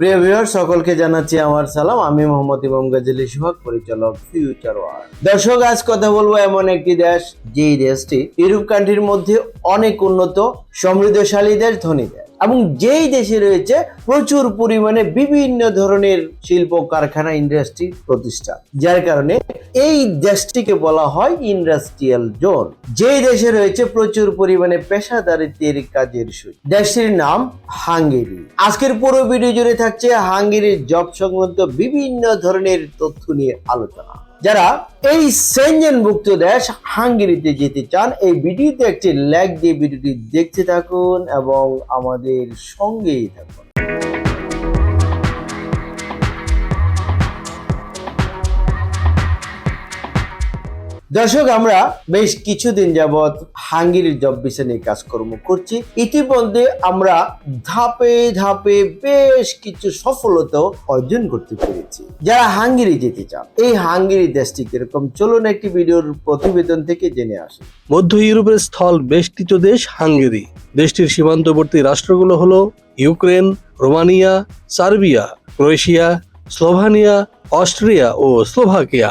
প্রিয় ভিউয়ার সকলকে জানাচ্ছি আমার সালাম। আমি মোহাম্মদ ইমাম গাজী সোহাগ, পরিচালক ফিউচার ওয়ার্ল্ড দর্শক, আজ কথা বলব এমন একটি দেশ, যেই দেশটি ইউরোপ কান্ট্রির মধ্যে অনেক উন্নত সমৃদ্ধশালী দেশ ধনী দেশ এবং যেই দেশে রয়েছে প্রচুর পরিমাণে বিভিন্ন ধরনের শিল্প কারখানা ইন্ডাস্ট্রি প্রতিষ্ঠা যার কারণে এই দেশটিকে বলা হয় ইন্ডাস্ট্রিয়াল জোন। যেই দেশে রয়েছে প্রচুর পরিমাণে পেশাদারিত্বের কাজের সুযোগ দেশটির নাম হাঙ্গেরি। আজকের পুরো ভিডিও জুড়ে থাকছে হাঙ্গেরির জব সংক্রান্ত বিভিন্ন ধরনের তথ্য নিয়ে আলোচনা। যারা এই সেঞ্জেনভুক্ত দেশ হাঙ্গেরিতে যেতে চান, এই ভিডিওতে একটি লাইক দিয়ে ভিডিওটি দেখতে থাকুন এবং আমাদের সঙ্গেই থাকুন। দর্শক, আমরা বেশ কিছুদিন যাবৎ হাঙ্গেরির জব ভিসা নিয়ে কাজকর্ম করছি। ইতিমধ্যে আমরা ধাপে ধাপে বেশ কিছু সফলতা অর্জন করতে পেরেছি। যারা হাঙ্গেরি যেতে চান, এই হাঙ্গেরি দেশটি কীরকম? চলুন একটি ভিডিওর প্রতিবেদন থেকে জেনে আসি। মধ্য ইউরোপের স্থল বেষ্টিত দেশ হাঙ্গেরি। দেশটির সীমান্তবর্তী রাষ্ট্রগুলো হলো Ukraine, Romania, Serbia, Croatia, Slovenia, Austria ও স্লোভাকিয়া।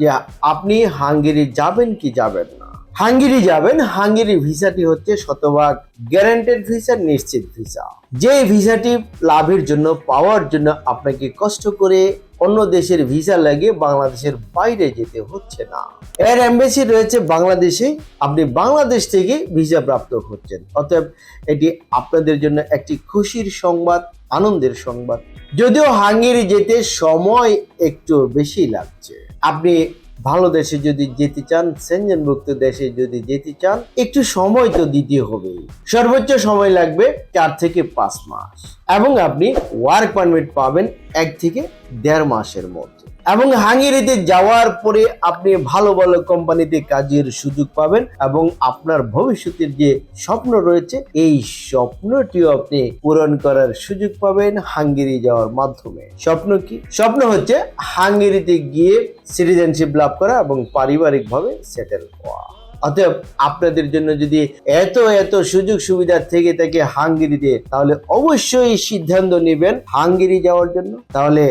যে আপনি হাঙ্গেরি যাবেন কি যাবেন না? হাঙ্গেরি যাবেন, হাঙ্গেরি ভিসাটি হচ্ছে শতভাগ গ্যারান্টেড ভিসা নিশ্চিত ভিসা যে ভিসাটি লাভের জন্য, পাওয়ার জন্য আপনাকে কষ্ট করে অন্য দেশের ভিসা লাগিয়ে বাংলাদেশের বাইরে যেতে হচ্ছে না। এর এম্বাসি রয়েছে বাংলাদেশে, আপনি বাংলাদেশ থেকে ভিসা প্রাপ্ত হচ্ছেন। অতএব এটি আপনাদের জন্য একটি খুশির সংবাদ, আনন্দের সংবাদ। যদিও হাঙ্গেরি যেতে সময় একটু বেশি লাগছে। আপনি ভালো দেশে যদি যেতে চান সেঞ্জনভুক্ত দেশে যদি যেতে চান, একটু সময় তো দিতে হবে। সর্বোচ্চ সময় লাগবে চার থেকে পাঁচ মাস। এবং আপনি ওয়ার্ক পারমিট পাবেন এক থেকে দেড় মাসের মধ্যে। এবং হাঙ্গেরিতে যাওয়ার পরে আপনি ভালো ভালো কোম্পানিতে কাজের সুযোগ পাবেন এবং আপনার ভবিষ্যতের যে স্বপ্ন রয়েছে, এই স্বপ্নটিও আপনি পূরণ করার সুযোগ পাবেন হাঙ্গেরি যাওয়ার মাধ্যমে। স্বপ্ন কি? স্বপ্ন হচ্ছে হাঙ্গেরিতে গিয়ে সিটিজেনশিপ লাভ করা এবং পারিবারিকভাবে সেটেল হওয়া। অতএব আপনাদের জন্য যদি এত এত সুযোগ সুবিধা থেকে থাকে হাঙ্গেরিতে তাহলে অবশ্যই সিদ্ধান্ত নেবেন হাঙ্গেরি যাওয়ার জন্য। তাহলে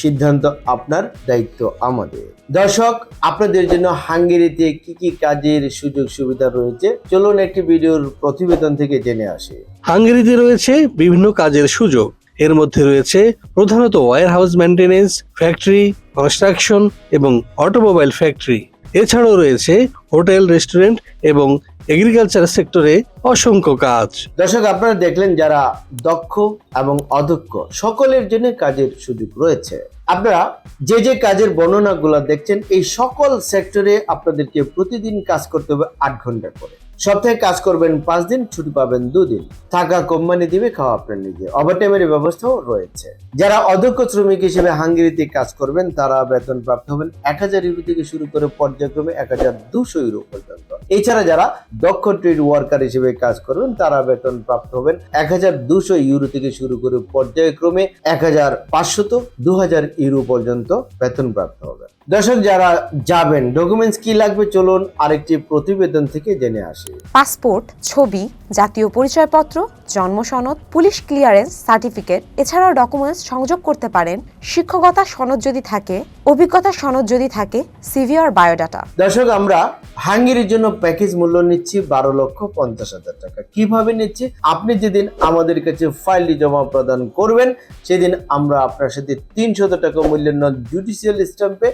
সিদ্ধান্ত আপনার দায়িত্ব আমাদের। দর্শক, আপনাদের জন্য হাঙ্গেরিতে কি কি কাজের সুযোগ সুবিধা রয়েছে? চলুন একটি ভিডিওর প্রতিবেদন থেকে জেনে আসি। হাঙ্গেরিতে রয়েছে বিভিন্ন কাজের সুযোগ। এর মধ্যে রয়েছে প্রধানত warehouse maintenance factory construction এবং অটোমোবাইল ফ্যাক্টরি এছাড়াও রয়েছে হোটেল, রেস্টুরেন্ট এবং এগ্রিকালচার সেক্টরে অসংখ্য কাজ। দর্শক, আপনারা দেখলেন যারা দক্ষ এবং অদক্ষ, সকলের জন্য কাজের সুযোগ রয়েছে। আপনারা যে যে কাজের বর্ণনাগুলো দেখছেন, এই সকল সেক্টরে আপনাদেরকে প্রতিদিন কাজ করতে হবে আট ঘণ্টা করে। সপ্তাহে কাজ করবেন পাঁচ দিন, ছুটি পাবেন দুদিন। থাকা কোম্পানি দিবে, খাওয়া আপনার নিজে। ওভারটাইমের ব্যবস্থাও রয়েছে। যারা অধ্যক্ষ শ্রমিক হিসেবে হাঙ্গেরিতে কাজ করবেন, তারা বেতন প্রাপ্ত হবেন এক হাজার ইউরো থেকে শুরু করে পর্যায়ক্রমে এক হাজার দুশো ইউরো পর্যন্ত। এছাড়া যারা দক্ষ ট্রেড ওয়ার্কার হিসেবে কাজ করবেন, তারা বেতন প্রাপ্ত হবেন এক হাজার দুশো ইউরো থেকে শুরু করে পর্যায়ক্রমে এক হাজার পাঁচশত দু হাজার ইউরো পর্যন্ত বেতন প্রাপ্ত হবে দর্শক যারা যাবেন ডকুমেন্টস কি লাগবে চলুন আরেকটি প্রতিবেদন থেকে জেনে আসি। পাসপোর্ট ছবি জাতীয় পরিচয়পত্র জন্ম সনদ পুলিশ ক্লিয়ারেন্স সার্টিফিকেট এছাড়াও ডকুমেন্টস সংযোগ করতে পারেন। শিক্ষকতা সনদ যদি থাকে অভিজ্ঞতা সনদ যদি থাকে সিভি আর বায়োডাটা দর্শক আমরা হাঙ্গেরির জন্য প্যাকেজ মূল্য নিচ্ছি বারো লক্ষ পঞ্চাশ হাজার টাকা। কীভাবে নিচ্ছি? আপনি যেদিন আমাদের কাছে ফাইলটি জমা প্রদান করবেন সেদিন আমরা আপনার সাথে তিনশত টাকা মূল্যের নন জুডিশিয়াল স্ট্যাম্পে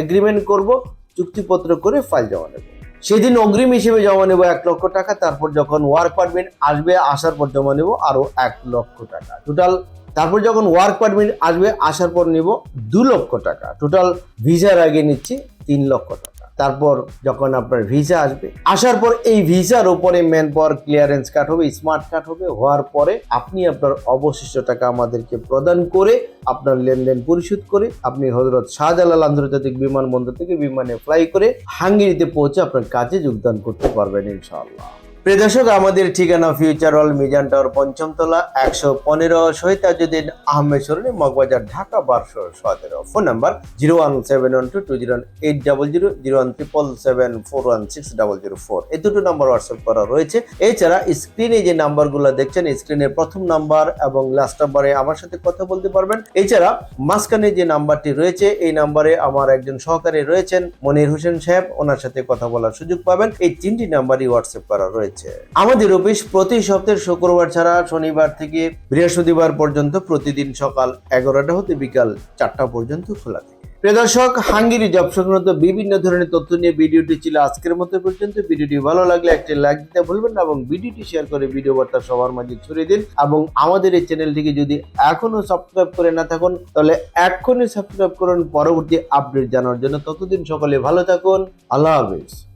এগ্রিমেন্ট করব, চুক্তিপত্র করে ফাইল জমা নেব। সেদিন অগ্রিম হিসেবে জমা নেব এক লক্ষ টাকা, তারপর যখন ওয়ার্ক পারমিট আসবে, আসার পর জমা নেব আরও এক লক্ষ টাকা। টোটাল তারপর যখন ওয়ার্ক পারমিট আসবে, আসার পর নেব দু লক্ষ টাকা। টোটাল ভিসার আগে নিচ্ছি তিন লক্ষ টাকা। তারপর যখন আপনার ভিসা আসবে, আসার পর এই ভিসার উপরে ম্যান পাওয়ার ক্লিয়ারেন্স কার্ড হবে স্মার্ট কার্ড হবে, হওয়ার পরে আপনি আপনার অবশিষ্ট টাকা আমাদেরকে প্রদান করে আপনার লেনদেন পরিশোধ করে আপনি হজরত শাহজালাল আন্তর্জাতিক বিমানবন্দর থেকে বিমানে ফ্লাই করে হাঙ্গেরিতে পৌঁছে আপনার কাজে যোগদান করতে পারবেন ইনশাআল্লাহ। প্রিয় দর্শক, আমাদের ঠিকানা ফিউচার হল মিজান টাওয়ার পঞ্চমতলা, একশো পনেরো, শহীদ তাজুদ্দিন আহমেদ সরণি, মগবাজার, ঢাকা, বারোশো সতেরো। Phone number zero one seven one two two zero eight double zero zero one triple seven four one six double zero four. এই দুটো নাম্বার হোয়াটসঅ্যাপ করা রয়েছে। এছাড়া স্ক্রিনে যে নাম্বারগুলো দেখছেন, স্ক্রিনের প্রথম নাম্বার এবং লাস্ট নাম্বারে আমার সাথে কথা বলতে পারবেন। এছাড়া মাঝখানে যে নাম্বারটি রয়েছে, এই নাম্বারে আমার একজন সহকারী রয়েছেন, মনির হোসেন সাহেব। ওনার সাথে কথা বলার সুযোগ পাবেন। এই তিনটি নাম্বারই হোয়াটসঅ্যাপ করা রয়েছে। আমাদের অফিস প্রতি সপ্তাহের শুক্রবার ছাড়া শনিবার থেকে বৃহস্পতিবার পর্যন্ত প্রতিদিন সকাল এগারোটা হতে বিকাল চারটা পর্যন্ত খোলা থাকে। প্রিয় দর্শক, হাঙ্গেরি জব সংক্রান্ত বিভিন্ন ধরনের তথ্য নিয়ে ভিডিওটি ছিল আজকের মতো পর্যন্ত। ভিডিওটি ভালো লাগলে একটি লাইক দিতে ভুলবেন না এবং ভিডিওটি শেয়ার করে ভিডিও বার্তা সবার মাঝে ছড়িয়ে দিন। এবং আমাদের এই চ্যানেলটিকে যদি এখনও সাবস্ক্রাইব করে না থাকুন, তাহলে এখনই সাবস্ক্রাইব করুন। পরবর্তী আপডেট জানার জন্য ততদিন সকলে ভালো থাকুন। আল্লাহ হাফিজ।